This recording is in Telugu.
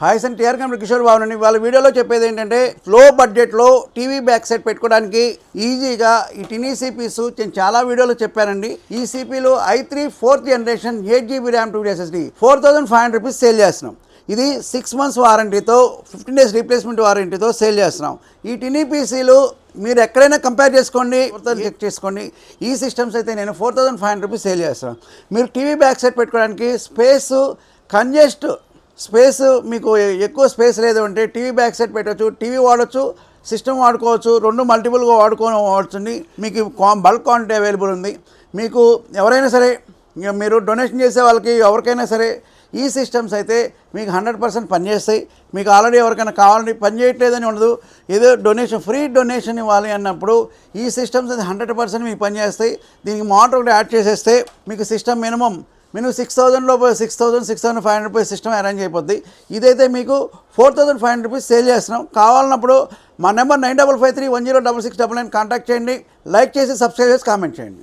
Hi Sun TR company Kishore బాబునండి వాళ్ళ వీడియోలో చెప్పేది ఏంటంటే లో బడ్జెట్లో టీవీ బ్యాక్ సెట్ పెట్టుకోవడానికి ఈజీగా ఈ టినీ సిపీస్ నేను చాలా వీడియోలో చెప్పానండి. ఈ సిపీలు I three fourth generation eight GB RAM two SSD four thousand five hundred rupees sale చేస్తున్నాం. ఇది సిక్స్ మంత్స్ వారంటీతో ఫిఫ్టీన్ డేస్ రీప్లేస్మెంట్ వారంటీతో సేల్ చేస్తున్నాం. ఈ టినీపీసీలు మీరు ఎక్కడైనా కంపేర్ చేసుకోండి చెక్ చేసుకోండి. ఈ సిస్టమ్స్ అయితే నేను four thousand five hundred rupees sale చేస్తున్నాను మీరు టీవీ బ్యాక్ సెట్ పెట్టుకోవడానికి స్పేస్ కంజెస్ట్ స్పేస్ మీకు ఎక్కువ స్పేస్ లేదు అంటే టీవీ బ్యాక్ సెట్ పెట్టవచ్చు టీవీ వాడచ్చు సిస్టమ్ వాడుకోవచ్చు రెండు మల్టిపుల్గా వాడుకోవచ్చండి. మీకు బల్క్ క్వాంటిటీ అవైలబుల్ ఉంది. మీకు ఎవరైనా సరే మీరు డొనేషన్ చేసే వాళ్ళకి ఎవరికైనా సరే ఈ సిస్టమ్స్ అయితే మీకు హండ్రెడ్ పర్సెంట్ పనిచేస్తాయి. మీకు ఆల్రెడీ ఎవరికైనా కావాలని పనిచేయట్లేదని ఉండదు. ఏదో డొనేషన్ ఫ్రీ డొనేషన్ ఇవ్వాలి అన్నప్పుడు ఈ సిస్టమ్స్ అయితే హండ్రెడ్ పర్సెంట్ మీకు పనిచేస్తాయి. దీనికి మోటర్ ఒకటి యాడ్ చేసేస్తే మీకు system minimum minimum six థౌసండ్లో six thousand six thousand five hundred rupees system arrange అయిపోద్ది. ఇదైతే మీకు four thousand five hundred rupees sale చేస్తున్నాం. కావాలన్నప్పుడు మా number nine double five three one zero double six double nine contact చేయండి. లైక్ చేసి సబ్స్క్రైబ్ చేసి కామెంట్ చేయండి.